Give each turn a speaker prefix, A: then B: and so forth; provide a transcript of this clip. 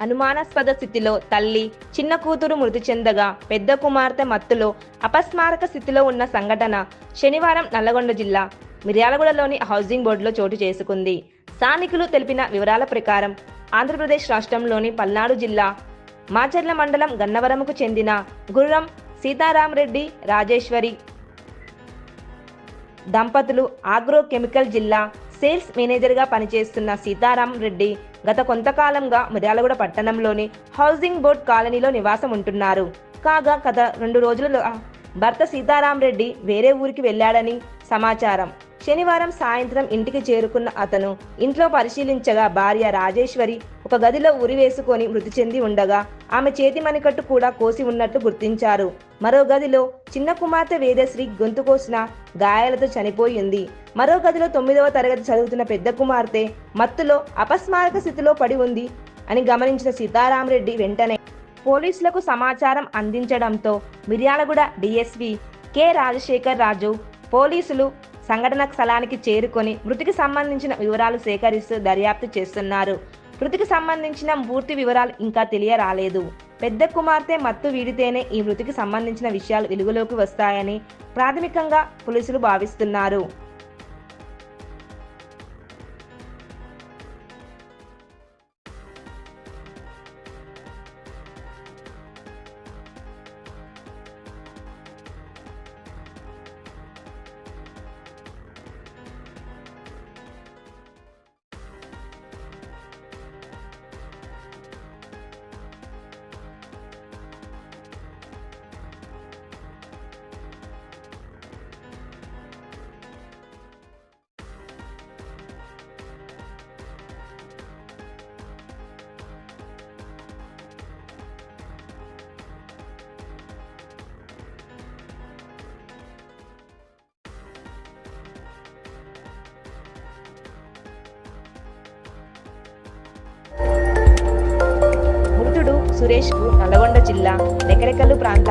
A: అనుమానాస్పద స్థితిలో తల్లి చిన్న కూతురు మృతి చెందగా పెద్ద కుమార్తె మత్తులో అపస్మారక స్థితిలో ఉన్న సంఘటన శనివారం నల్లగొండ జిల్లా మిర్యాలగూడలోని హౌసింగ్ బోర్డులో చోటు చేసుకుంది. స్థానికులు తెలిపిన వివరాల ప్రకారం ఆంధ్రప్రదేశ్ రాష్ట్రంలోని పల్నాడు జిల్లా మాచర్ల మండలం గన్నవరంకు చెందిన గుర్రం సీతారామరెడ్డి రాజేశ్వరి దంపతులు ఆగ్రో కెమికల్ జిల్లా సేల్స్ మేనేజర్గా పనిచేస్తున్న సీతారాం రెడ్డి గత కొంతకాలంగా మిర్యాలగూడ పట్టణంలోని హౌసింగ్ బోర్డ్ కాలనీలో నివాసం ఉంటున్నారు. కాగా గత రెండు రోజుల భర్త సీతారాం రెడ్డి వేరే ఊరికి వెళ్ళాడని సమాచారం. శనివారం సాయంత్రం ఇంటికి చేరుకున్న అతను ఇంట్లో పరిశీలించగా భార్య రాజేశ్వరి ఒక గదిలో ఉరి వేసుకొని మృతి చెంది ఉండగా ఆమె చేతి మణికట్టు కూడా కోసి ఉన్నట్టు గుర్తించారు. మరో గదిలో చిన్న కుమార్తె వేదశ్రీ గొంతు కోసిన గాయాలతో చనిపోయింది మరో గదిలో తొమ్మిదవ తరగతి చదువుతున్న పెద్ద కుమార్తె మత్తులో అపస్మారక స్థితిలో పడి ఉంది అని గమనించిన సీతారామరెడ్డి వెంటనే పోలీసులకు సమాచారం అందించడంతో మిర్యాలగూడ డిఎస్పి కె రాజశేఖర్ రాజు పోలీసులు సంఘటన స్థలానికి చేరుకొని మృతికి సంబంధించిన వివరాలు సేకరిస్తూ దర్యాప్తు చేస్తున్నారు. మృతికి సంబంధించిన పూర్తి వివరాలు ఇంకా తెలియరాలేదు. పెద్ద కుమార్తె మత్తు వీడితేనే ఈ మృతికి సంబంధించిన విషయాలు వెలుగులోకి వస్తాయని ప్రాథమికంగా పోలీసులు భావిస్తున్నారు. సురేష్కు నల్గొండ జిల్లా రెకరెకల్లు ప్రాంత